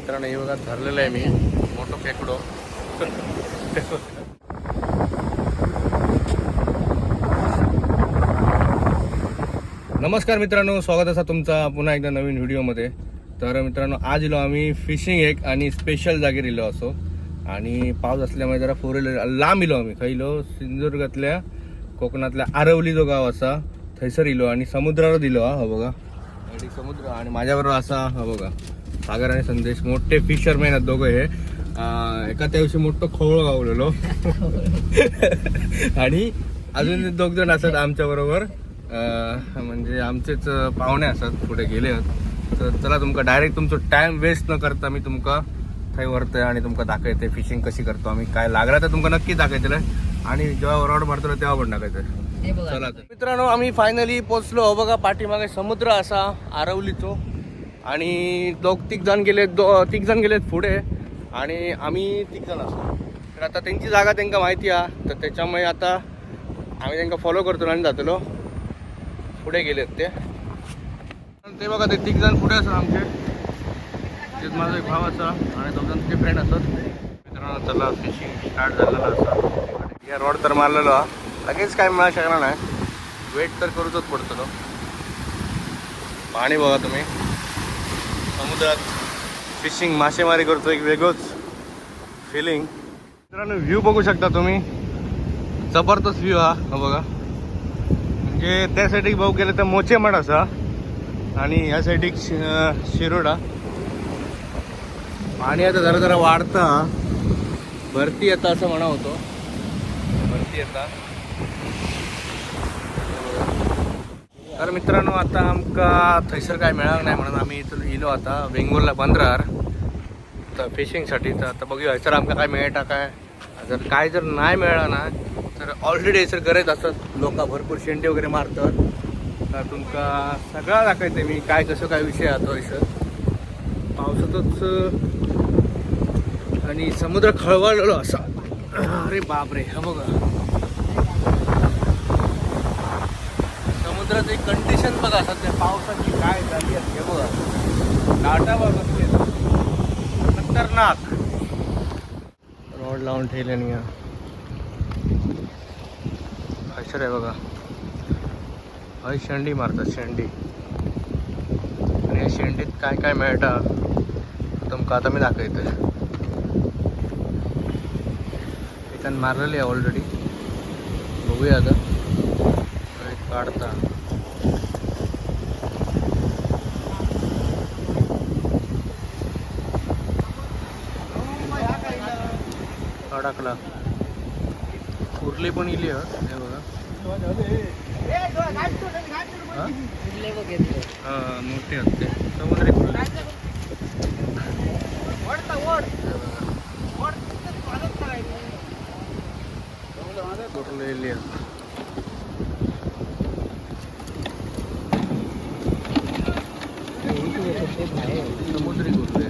मित्रांनो हे बघा धरलेलं आहे मी. मोठं फेकडो. नमस्कार मित्रांनो स्वागत असा तुमचा पुन्हा एकदा नवीन व्हिडिओमध्ये. तर मित्रांनो आज इलो आम्ही फिशिंग एक आणि स्पेशल जागेर इलो असो. आणि पाऊस असल्यामुळे जरा फोर व्हीलर लांब इलो आम्ही. खंय इलो? सिंधुदुर्गातल्या कोकणातल्या आरवली जो गाव असा थंयसर इलो आणि समुद्रावर दिलो हा हो बघा. आणि समुद्र आणि माझ्याबरोबर असा हा बघा. सागर आणि संदेश मोठे फिशरमॅन आहेत दोघं हे. एका त्या दिवशी मोठं खोळ गावलेलो. आणि अजून दोघ जण असतात आमच्या बरोबर. म्हणजे आमचेच पाहुणे असतात पुढे गेले तर चला तुमका डायरेक्ट तुमचं टाइम वेस्ट न करता मी तुमका थंय वरतय आणि तुमका दाखवते फिशिंग कशी करतो आम्ही. काय लागला तर तुमका नक्की दाखवतलं आणि जेव्हा रॉड मारतो तेव्हा पण चला तर. मित्रांनो आम्ही फायनली पोचलो हो बघा पाठीमागे समुद्र असा आरवलीचो. आणि दोघ तिघ जण गेले दो तिघ जण गेलेत पुढे. आणि आम्ही तिघ जण असतो. तर आता त्यांची जागा त्यांना माहिती आहे. तर त्याच्यामुळे आता आम्ही त्यांना फॉलो करतो आणि जातलो. पुढे गेलेत ते. ते बघा ते तिघ जण पुढे असतात आमचे. तेच माझा एक भाव असा आणि दोघ जण ते फ्रेंड असतात. मित्रांनो चला फिशिंग स्टार्ट झालेला असा या रॉड तर मारलेलो हा. लगेच काय मिळा शकणार नाही. वेट तर करूच पडतो पाणी बघा तुम्ही. समुद्रात फिशिंग मासेमारी करतो एक वेगळंच फिलिंग मित्रांनो व्ह्यू बघू शकता तुम्ही. जबरदस्त व्ह्यू हा बघा. म्हणजे त्या साईडीक भाऊ गेले तर मोचेमठ असा. आणि ह्या साईडीक शि- शिरोडा पाणी आता जरा जरा वाढता भरती येता असं म्हणा होतो. भरती येता. तर मित्रांनो आता आमका थंयसर काय मिळालं नाही म्हणून आम्ही इथं इलो आता वेंगुर्ला बंदरार. तर फिशिंगसाठी तर आता बघूया हयसर आमका काय मेळटा काय? जर काय जर नाही मिळालं ना तर ऑलरेडी हयसर गरज असतात. लोक भरपूर शेंडे वगैरे मारतात. तर तुमका सगळा दाखवते मी काय कसं काय विषय आता हयसर पावसातच आणि समुद्र खळवळलेलो असा. अरे बापरे हा बघा. समुद्राची कंडिशन बघा सध्या पावसाची काय झाली आहे बघा. लाटा बघ खतरनाक. रोड लावून ठेवले नाही हयसर आहे बघा. हय शेंडी मारतात शेंडी. आणि या शेंडीत काय काय मेळटा तुमका आता मी दाखवते एकान मारलेली आहे ऑलरेडी बघूया आता. काढता. अडकला. उरली पण इली हा. बघा. हा? मोठे आहेत ते समुद्री कुर्ले कुर्ले इली आहेत समुद्री कुर्ले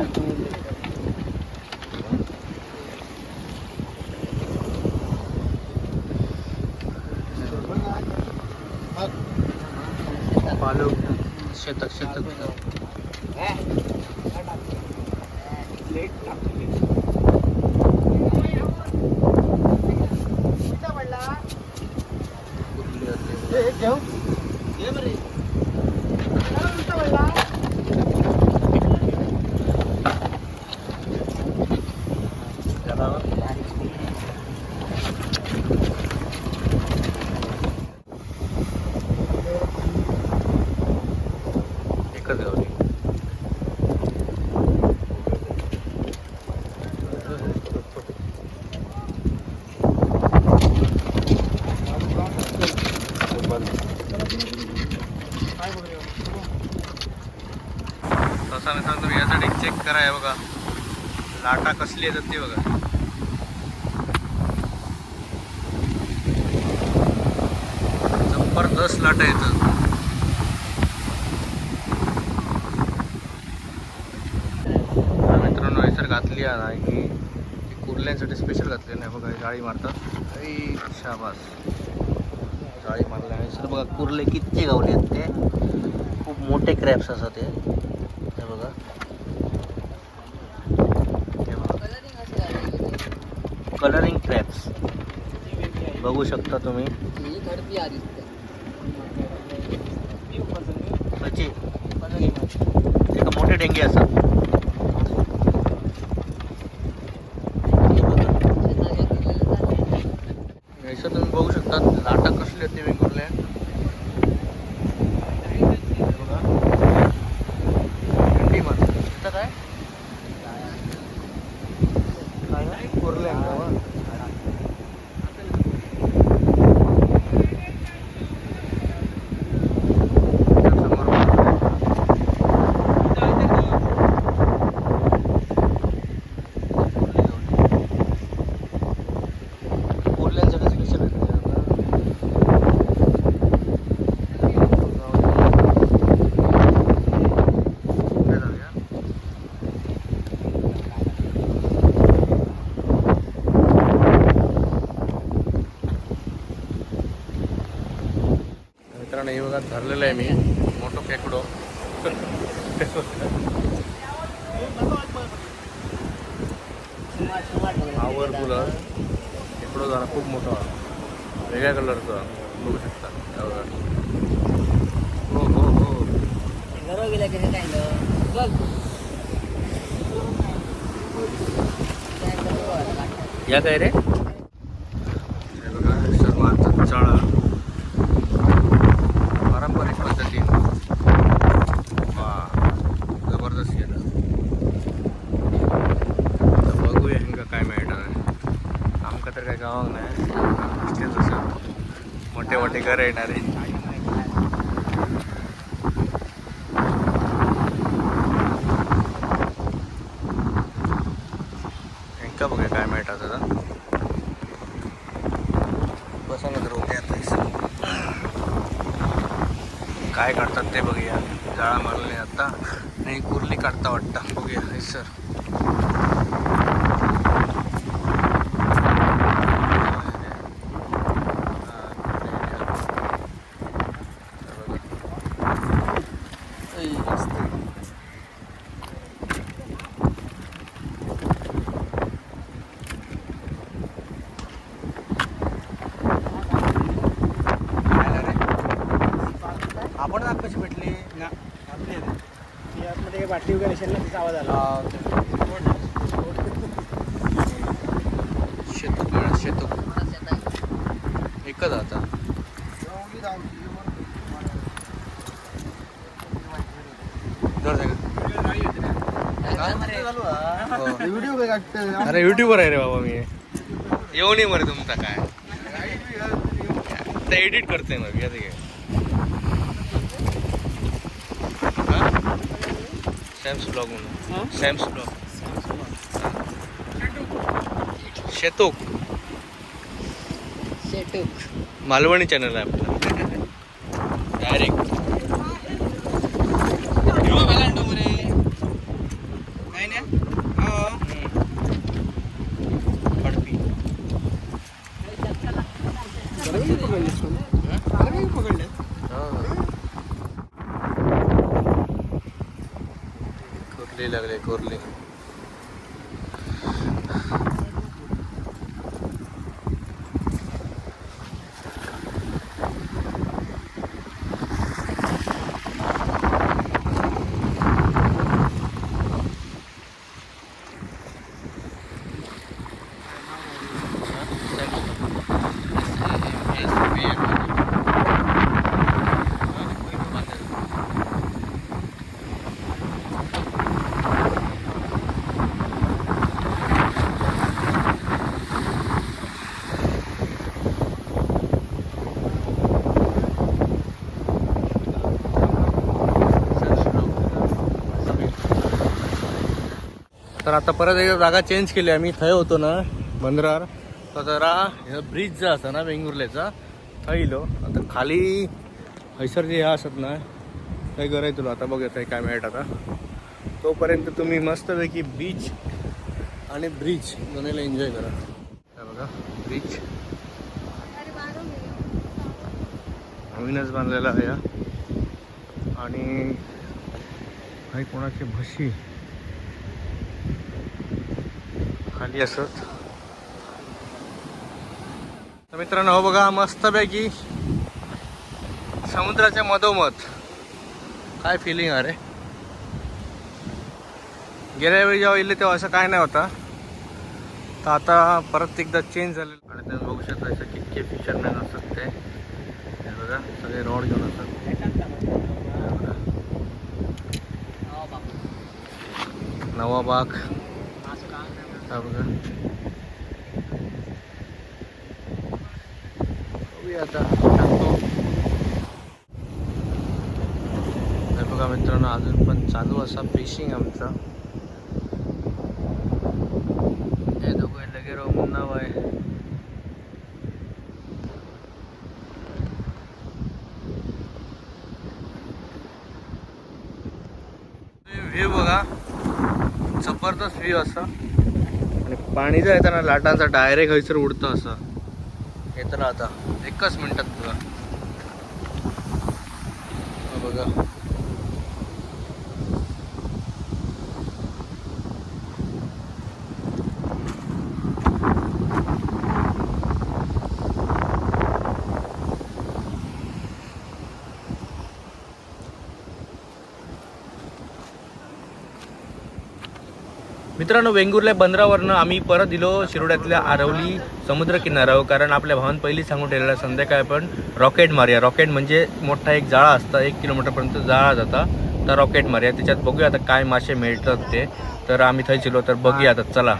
पालू शतक शतक कुर्ले होते. त्याला एकच गावली तसा मित्रांनो तुम्ही यासाठी चेक करा हे बघा. लाटा कसली येतात ती बघा. कुर्ल्यांसाठी स्पेशल घातले नाही बघा जाळी मारतात. आई शाबास. जाळी मारल्या आणि सर बघा कुर्ले किती गावले आहेत ते. खूप मोठे क्रॅप्स असतात ते. हे बघा. कलरिंग क्रॅप्स बघू शकता तुम्ही. त्याचे मोठे डेंगे असतात. हातात धरलेलं आहे मी. मोठं खेकडो. आवर फुलं. खेकडो झाला खूप मोठा वेगळ्या कलरचा बघू शकता. हो हो हो. या काय रे हे बघा सर्व आजचा चाळा पारंपरिक पद्धतीने वा जबरदस्त केलं आता बघूया हेंका काय मेळटा आमका तर काय गावाक नाही नुसतेच असं मोठे मोठे घर येणारे हेंका बघूया काय मेळटा आता. बसा ना तर उद्या काय काढतात ते बघूया. जाळा मारले आता. आणि कुर्ली काढता वाटतं. बघूया हे सर आपण आज कशी भेटली आतमध्ये बाटली वगैरे असेल ना तिचा आवाज आला शेतूक एकच आता. हो. अरे युट्यूबर आहे रे बाबा मी. येऊ नये मरे तुमचा काय. ते एडिट करते मग या घे सॅम्स ब्लॉग म्हणून. सॅम्स ब्लॉग शेतोक. मालवणी चॅनल आहे आपला डायरेक्ट पडपी कुर्ली लागले कुर्ली तर आता परत एकदा जागा चेंज केली आम्ही. थंय होतो ना बंदरार तर जरा ब्रिज जो असा ना वेंगुर्ल्याचा थंय येलो आता खाली हैसर जे ह्या असत ना थंय गरज तुला. आता बघूया थंय काय मिळत आता. तोपर्यंत तुम्ही मस्तपैकी बीच आणि ब्रिज दोन्हीला एन्जॉय करा. काय बघा ब्रिज नवीनच बांधलेला आहे आणि काही कोणाची भशी खाली असत मित्रांनो हो बघा मस्तपैकी समुद्राच्या मधोमध. काय फिलिंग अरे गेल्या वेळी जेव्हा इले तेव्हा असं काय नाही होता. तर आता परत एकदा चेंज झालेलं. आणि तुम्ही बघू शकता असं कितके फिचर नाही असत ते बघा सगळे रॉड घेऊन असतात. नवाबाग. हा बघा. बघूया आता टाकतो बघा मित्रांनो अजून पण चालू असा फिशिंग आमचा. हे दोघं लगे रोमन नाव आहे. व्ह्यू बघा जबरदस्त व्ह्यू असा. पाणी जर येताना लाटांचा डायरेक्ट हयसर उडतं असं. येतं ना आता एकच मिनटात तुला हा बघा मित्रांनो वेंगुर्ल्या बंदरावरनं आम्ही परत दिलो शिरोड्यातल्या आरवली समुद्र किनाऱ्यावर कारण आपल्या भावान पहिली सांगून ठेवलेला संध्याकाळी आपण रॉकेट मारूया. रॉकेट म्हणजे मोठा एक जाळा असता एक किलोमीटरपर्यंत जाळा जाता तर रॉकेट मारूया. त्याच्यात बघूया आता काय मासे मिळतात ते. तर आम्ही थंय चिलो तर बघूया आता चला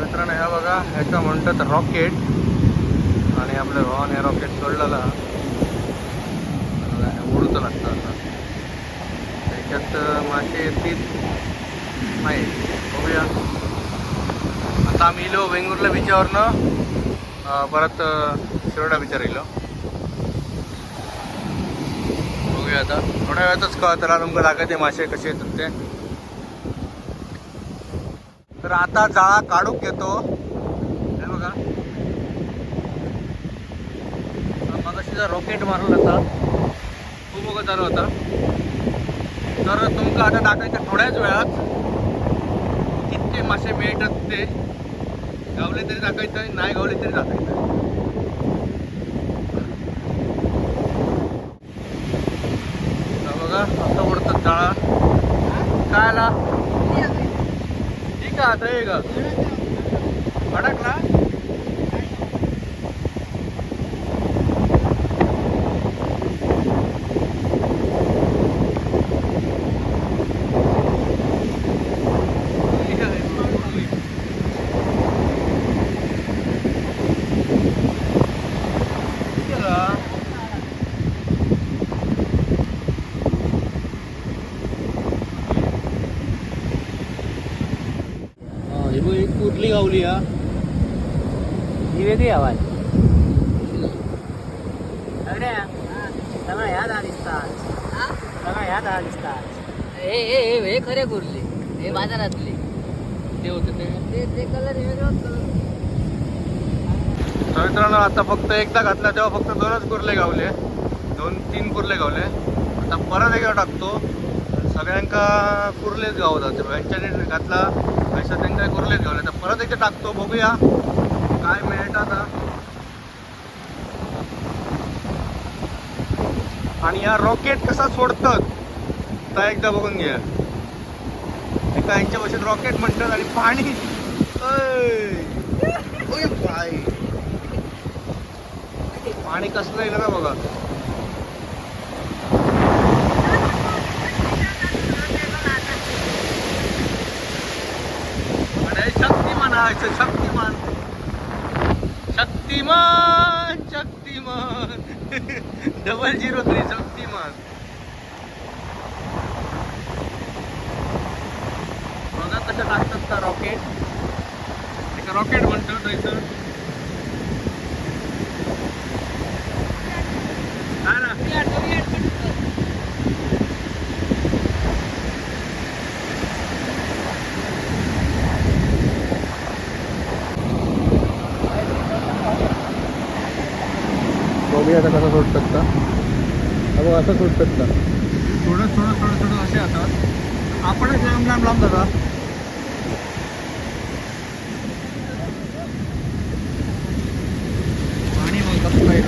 मित्रांनो ह्या बघा ह्याचं म्हणतात रॉकेट आणि आपल्या भावाने हे रॉकेट सोडलेला उडतं लागतं आता. त्याच्यात मासे येतील नाही बघूया. आता आम्ही इलो वेंगुर्ला बीचावरनं परत शिरोडा बीचार इलो. बघूया आता. थोड्या वेळातच कळ त्याला तुमका दाखवते मासे कसे येतात ते. तर आता जाळा काढून घेतो हे बघा तिचा रॉकेट मारून आता खूप बघा चालू होता. तर तुमका आता दाखवायचं थोड्याच वेळात. कितके मासे मिळतात ते. गावले तरी दाखवायचं नाही गावले तरी दाखवायचं बघा आता उडतात जाळा. काय आला? ठीक आहे आता हे का अडकला ही बघ, एक कुठली गावली हा ही वेगळी आवाज सगळ्या ह्या दहा दिसतात सगळ्या ह्या दहा दिसतात हे हे खरे कुर्ले हे बाजारातले. ते होते ते. ते ते कलर वेगळाच कलर तर मित्रांनो आता फक्त एकदा घातला तेव्हा फक्त दोनच कुर्ले गावले. दोन तीन कुर्ले गावले. आता परत एकदा टाकतो. सगळ्यांका कुर्लेच गावतात यांच्याने घातला पैसा त्यांना कुर्लेच गावले. तर परत एकदा टाकतो बघूया. काय मिळत आता. आणि या रॉकेट कसा सोडतात त्या एकदा बघून घ्या. एका भाषेत रॉकेट म्हणतात आणि पाणी. ऐ, पाणी कसलं येईल ना बघा. अरे शक्तिमान आहे Shaktimaan. Shaktimaan Shaktimaan. Double zero three Shakti बघा कसं टाकतात का रॉकेट एक रॉकेट म्हणतो हा ना. बघूया आता कसं सोडतात का? असं ना थोडं थोडं थोडं थोडं असे असतात आपणच लांब लांब लांब जाता पाणी मग कसं काय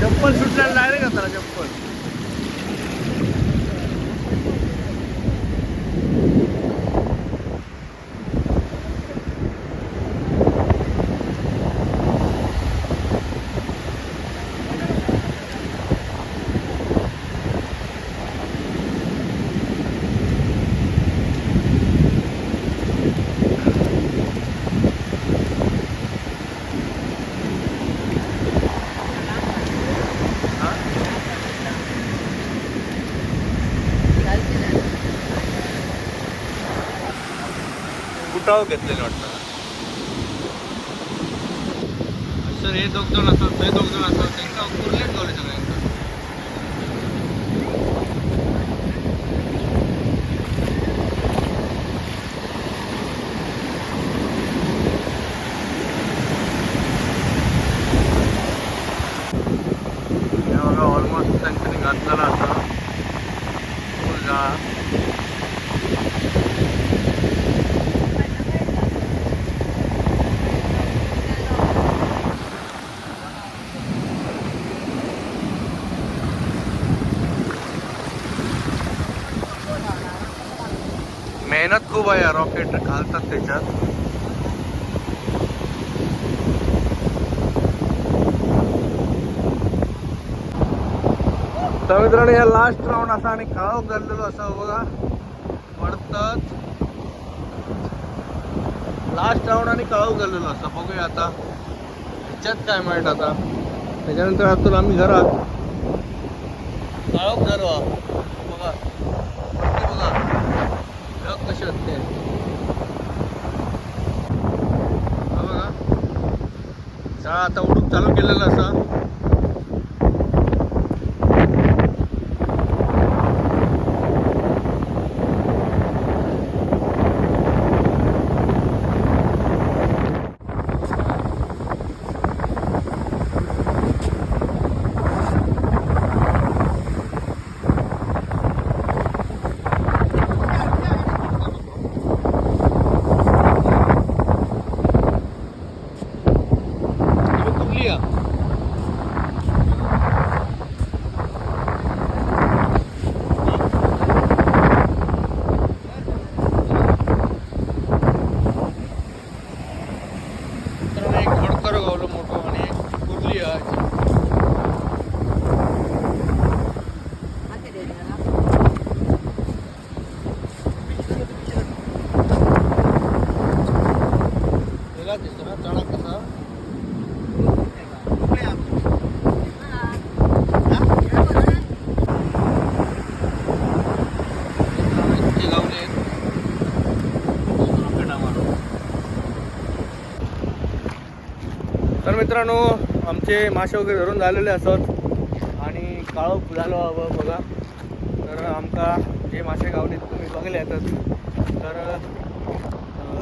चप्पल सुटल्याला डायरेक्ट असताना चप्पल चालते ना कुटाव घेतलेले वाटतं. सर हे दोघ जण असतात ते दोघ जण असतात त्यांना कुर्लेट गावले सगळ्यांना हे बघा ऑलमोस्ट त्यांच्यानी घातलेला असा फुल जाळा मेहनत खूप आहे रॉकेट घालतात त्याच्यात. तर मित्रांनो या लास्ट राऊंड असा आणि काळो गल्लेलो असा बघा. पडतात. लास्ट राऊंड आणि काळो गल्लेलो असा. बघूया आता. ह्याच्यात काय माहीत आता? त्याच्यानंतर आता आम्ही घरात काळोख घर वा बघा वरती बघा ढग कसे असते? बघा. शाळा आता उडूक चालू केलेला असा तुम्ही कुठली या मित्रांनो, एक खडकर गावलं मोठं आणि एक कुर्ली आहे हाती दे जरा. वेगळा दिसतो ना चढा कसा इतके गावले आहेत. रोकेटा मारून. तर मित्रांनो आमचे मासे वगैरे धरून झालेले असत आणि काळोख झालो हवं बघा. तर आमका जे मासे गावले तुम्ही बघले येतात. तर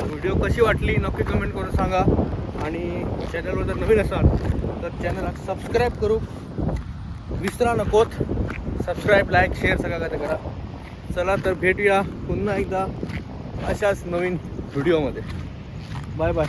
व्हिडिओ कशी वाटली नक्की कमेंट करून सांगा. आणि चॅनलवर जर नवीन असाल तर चॅनलला सबस्क्राईब करू. विसरा नकोत. सबस्क्राईब लाईक शेअर सगळं काय करा. चला तर भेटूया पुन्हा एकदा अशाच नवीन व्हिडिओमध्ये. Bye bye